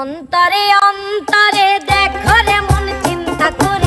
অন্তরে অন্তরে দেখো রে মন চিন্তা করে।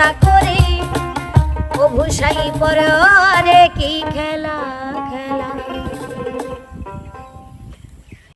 কাদা করে। ও ভূষাই পরে কি খেলা।